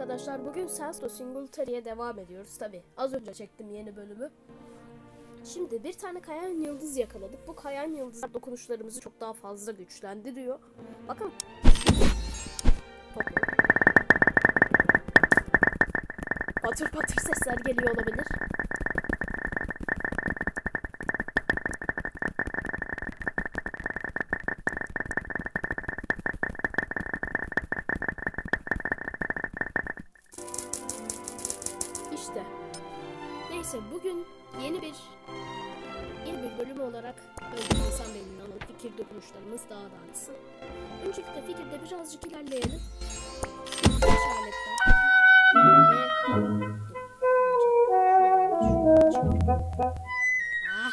arkadaşlar bugün Sensto Singularity'ye devam ediyoruz tabi. Az önce çektim yeni bölümü. Şimdi bir tane kayan yıldız yakaladık. Bu kayan yıldızlar dokunuşlarımızı çok daha fazla güçlendiriyor. Bakın. Patır patır sesler geliyor olabilir. Neyse bugün yeni bir yeni bir bölüm olarak önce insan beynini alıp fikir dokunuşlarımız daha da artsın. Öncelikle fikirde birazcık ilerleyelim. İşaretler. Ve... Ah!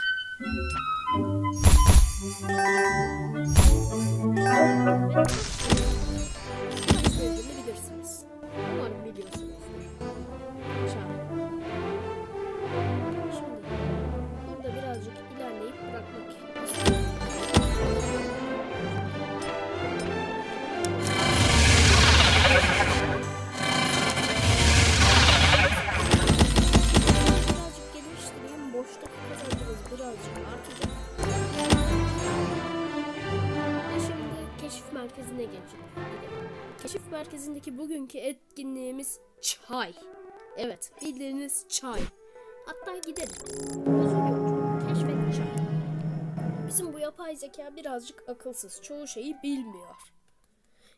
Merkezine. Gidelim. Keşif merkezindeki bugünkü etkinliğimiz çay. Evet, bildiğiniz çay. Hatta gidelim. Çay. Bizim bu yapay zeka birazcık akılsız. Çoğu şeyi bilmiyor.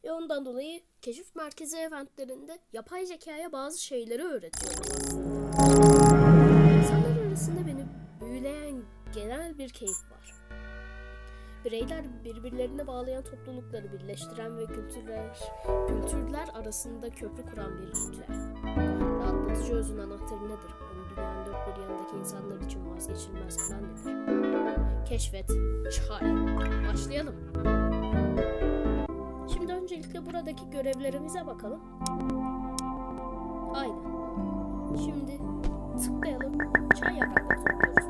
Ve ondan dolayı keşif merkezi eventlerinde yapay zekaya bazı şeyleri öğretiyoruz aslında. İnsanlar arasında beni büyüleyen genel bir keyif var. Bireyler birbirlerine bağlayan toplulukları birleştiren ve kültürler, kültürler arasında köprü kuran bir ritüel. Rahatlatıcı özün anahtarı nedir? Bunu dünyanın dört bir yanındaki insanlar için vazgeçilmez kılan nedir? Keşfet, çay. Başlayalım. Şimdi öncelikle buradaki görevlerimize bakalım. Aynen. Şimdi tıklayalım. Çay yaprakları topluyoruz.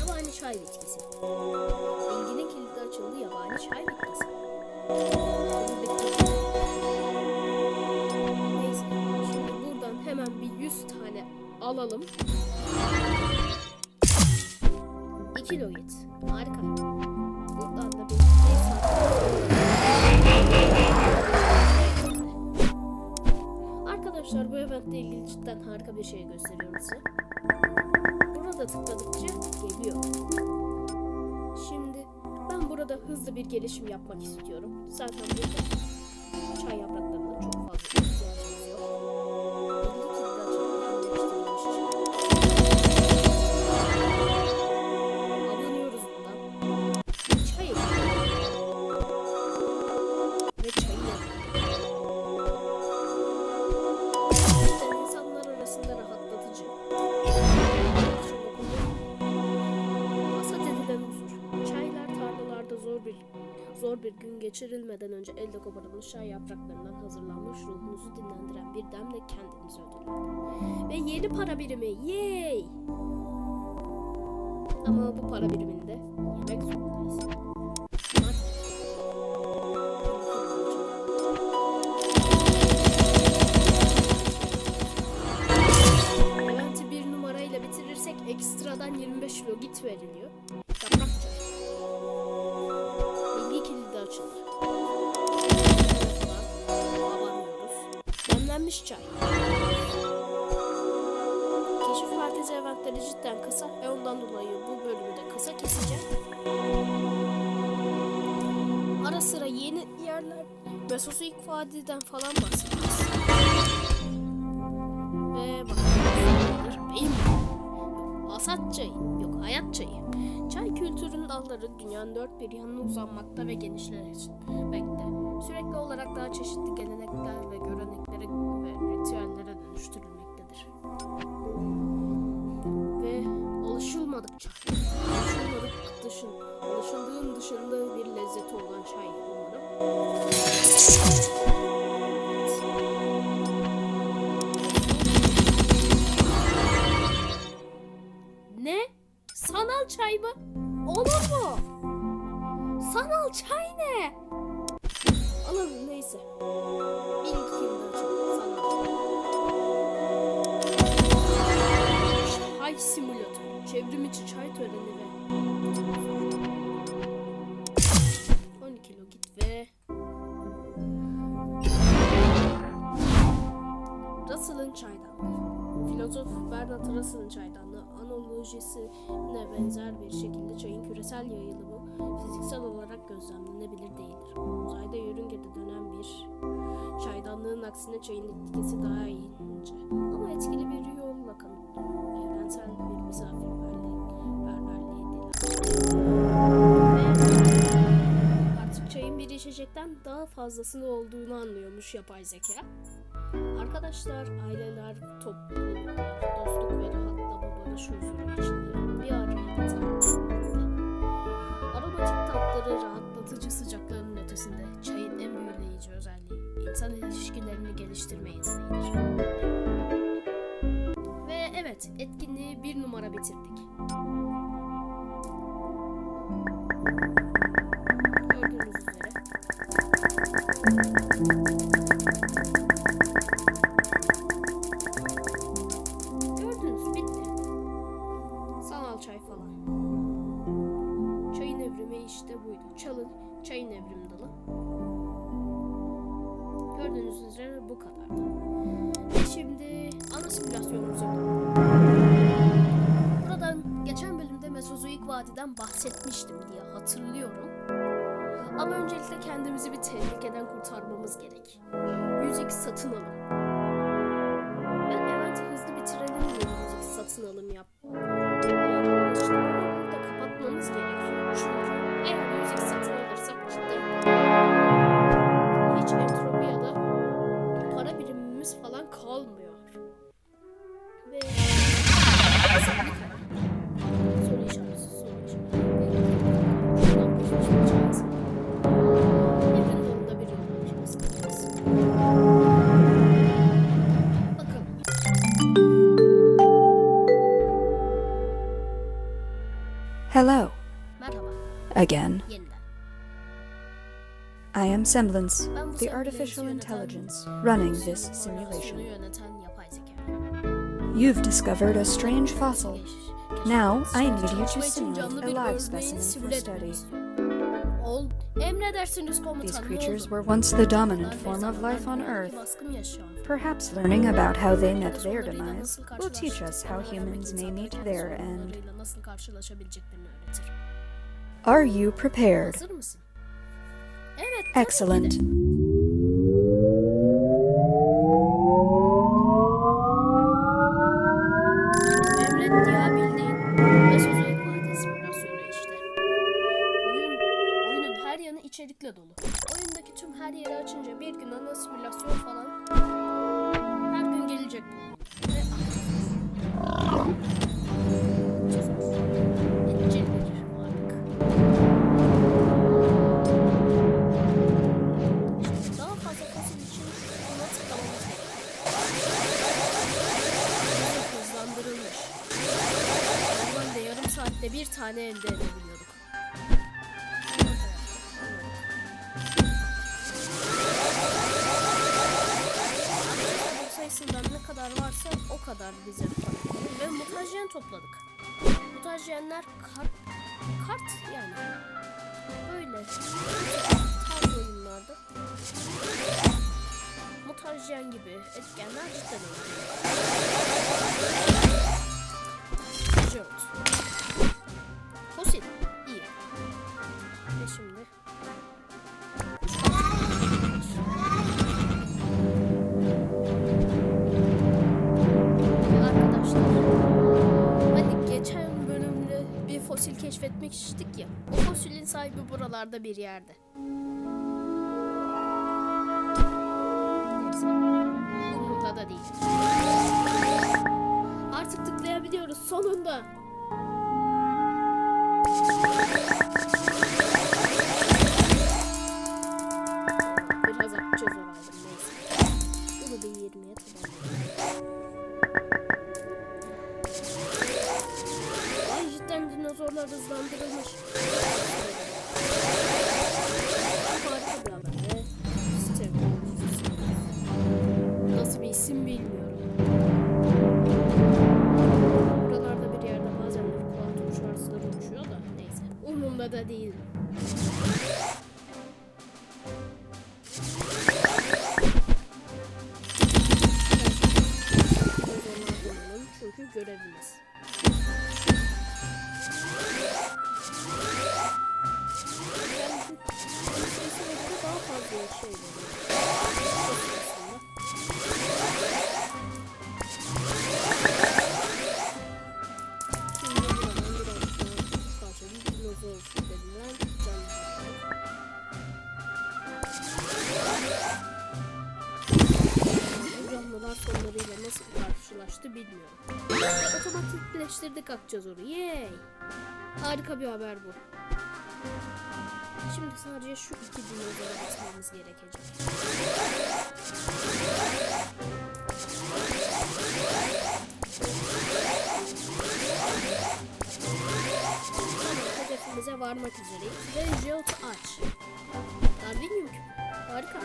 Yabani çay bitkisi. Açıldı yabani çay bitkisi. Şimdi buradan hemen bir 100 tane alalım. 2 logit. Harika. Buradan da bir 5 Arkadaşlar bu eventle ilgili cidden harika bir şey gösteriyorum size. Burada tıkladıkça geliyor. Burada hızlı bir gelişim yapmak istiyorum. Zaten burada çay yapraklarına çok zor bir gün geçirilmeden önce elde koparılmış çay yapraklarından hazırlanmış ruhunuzu dinlendiren bir demle kendinizi ödüllendirin. Ve yeni para birimi. Yay! Ama bu para biriminde yemek zorundayız. Demlenmiş çay. Keşif merkezi eventleri cidden kısa ve ondan dolayı bu bölümü de kısa keseceğim. Ara sıra yeni yerler Mesozoik Vadi'den falan bahsedeceğiz. Ve bakalım benim Hasat çayı, yok hayat çayı. Çay kültürünün dalları dünyanın dört bir yanına uzanmakta ve genişlemekte. Sürekli olarak daha çeşitli gelenekler ve göreneklere ve ritüellere dönüştürülmektedir. Ve alışılmadık çay. Alışılmadık dışın, alışıldığın dışında bir lezzeti olan çay umarım. Ne? Sanal çay mı? Olur mu? Sanal çay ne? Alalım neyse. Bir iki kelime açalım. Çay simülatör. Çevrim içi çay töreni ve... 10 kilo git ve... Russell'ın çaydanlığı. Filozof Bernard Russell'ın çaydanlığı analojisine benzer bir şekilde çayın küresel yayılımı fiziksel olarak gözlemlenebilir değildir. Uzayda yörüngede dönen bir çaydanlığın aksine çayın etkisi daha ince ama etkili bir yolla kanıtlanıyor. Evrensel bir misafirperverliği Ve artık çayın bir içecekten daha fazlasını olduğunu anlıyormuş yapay zeka. Arkadaşlar, aileler, topluluklar, dostluk ve rahatlama barış huzuru içinde bir araya getirildi. Tatları rahatlatıcı sıcaklığının ötesinde çayın en büyüleyici özelliği insan ilişkilerini geliştirme yeteneğidir. Ve evet, etkinliği bir numara bitirdik. İşte buydu. Çalın, çayın evrim dalı. Gördüğünüz üzere bu kadardı. Ve şimdi ana simülasyonumuza. Buradan geçen bölümde Mesozoik Vadi'den bahsetmiştim diye hatırlıyorum. Ama öncelikle kendimizi bir tehlikeden kurtarmamız gerek. Müzik satın alın. Ben evet hızlı bitirelim diye müzik satın alım yap. Again. I am Semblance, the artificial intelligence running this simulation. yöneten yapay zeka. You've discovered a strange fossil. Now, I need you to simulate a live specimen for study. etmek istiyorum. Ol, emredersiniz komutan. These creatures were once the dominant form of life on Earth. Perhaps learning about how they met their demise will teach us how humans may meet their end. Are you prepared? Excellent. Tane elde edebiliyorduk. Bu sayısından ne kadar varsa o kadar bize ve mutajyen topladık. Mutajyenler kart, kart yani böyle tarz oyunlarda mutajyen gibi etkenler cidden önemli. Jort. Fosil keşfetmiştik ya O fosilin sahibi buralarda bir yerde. Neyse Umurumda da değil. Artık tıklayabiliyoruz sonunda Araçlar hızlandırılmış. Nasıl bir isim bilmiyorum. Buralarda bir yerde bazen bir koltuğun şarjları uçuyor da neyse. Umurumda da değil. Otomatikleştirdik Akçazor'u. Yay! Harika bir haber bu. Şimdi sadece şu iki dinozora basmamız gerekecek. Hedefimize varmak üzereyiz. Ve Jeot aç. Darwinium küpü. Harika.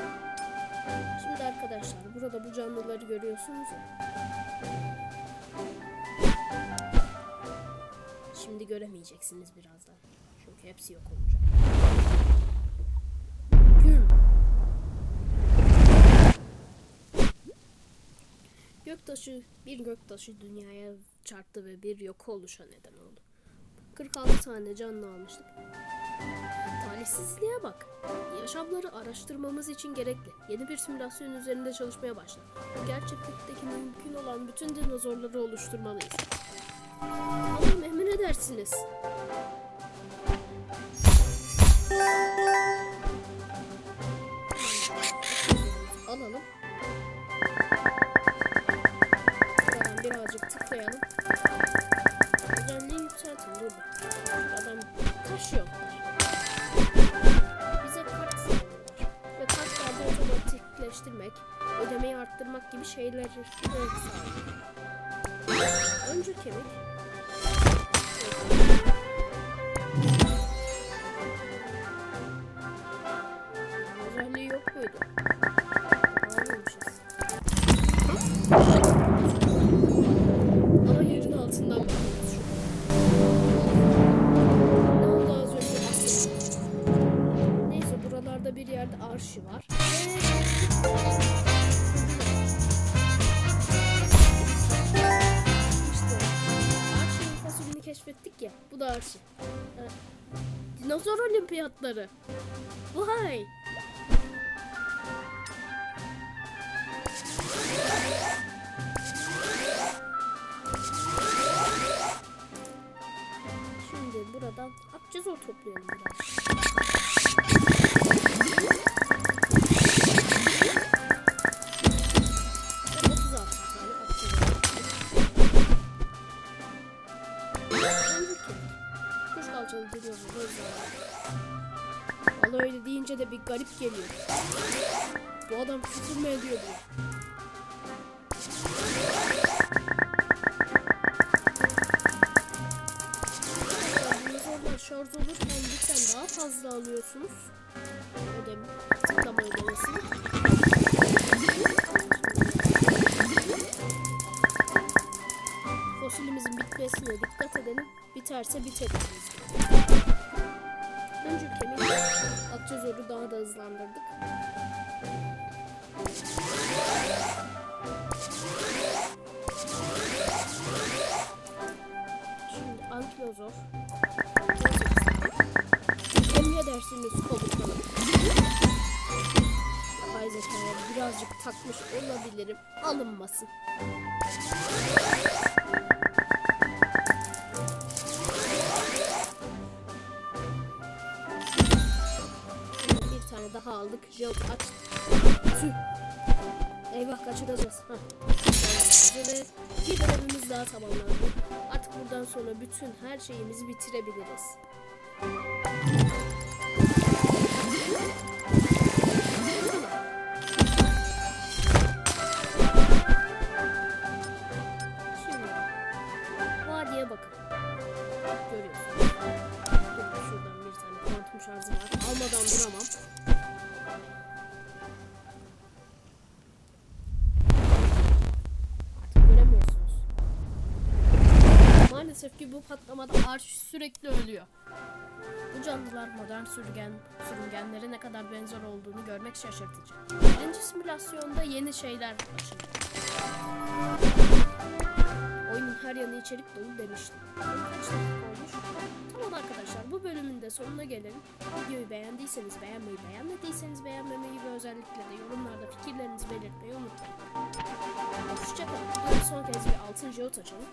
Şimdi arkadaşlar burada bu canlıları görüyorsunuz ya. Şimdi göremeyeceksiniz birazdan. Çünkü hepsi yok olacak. Güm. Göktaşı, bir göktaşı dünyaya çarptı ve bir yok oluşa neden oldu. 46 tane canlı almıştık. Talihsizliğe bak. Yaşamları araştırmamız için gerekli. Yeni bir simülasyon üzerinde çalışmaya başla. Gerçeklikteki mümkün olan bütün dinozorları oluşturmalıyız. Tamam emin edersiniz. Alalım. Keşfettik ya. Bu da arşi. Evet. Dinozor olimpiyatları. Vay. Şimdi buradan akçazor toplayalım biraz. Kalçalı dinozor özel. Valla öyle deyince de bir garip geliyor. Bu adam küfür mü ediyor. Dinozorlar şarj olurken lütfen daha fazla alıyorsunuz. Ödem, Bitmesine dikkat edelim. Biterse biteriz. Önce kemik Akçazor'u daha da hızlandırdık. Şimdi ankilozor. Emin edersiniz komutanım. Yapay zekaya birazcık takmış olabilirim. Alınmasın. Daha aldık. Jelt aç. Tüh. Eyvah kaçıracağız. Ve bir görevimiz daha tamamlandı. Artık buradan sonra bütün her şeyimizi bitirebiliriz. Şimdi vadiye bakın. Patlamada arş sürekli ölüyor. Bu canlılar modern sürüngen, sürüngenlere ne kadar benzer olduğunu görmek şaşırtıcı. Birinci simülasyonda yeni şeyler açıldı. Oyunun her yanı içerik dolu demiştim. Tamam arkadaşlar bu bölümün de sonuna gelelim. Videoyu beğendiyseniz beğenmeyi, beğenmediyseniz beğenmemeyi ve özellikle de yorumlarda fikirlerinizi belirtmeyi unutmayın. Hoşçakalın. Son kez bir altın jot açalım.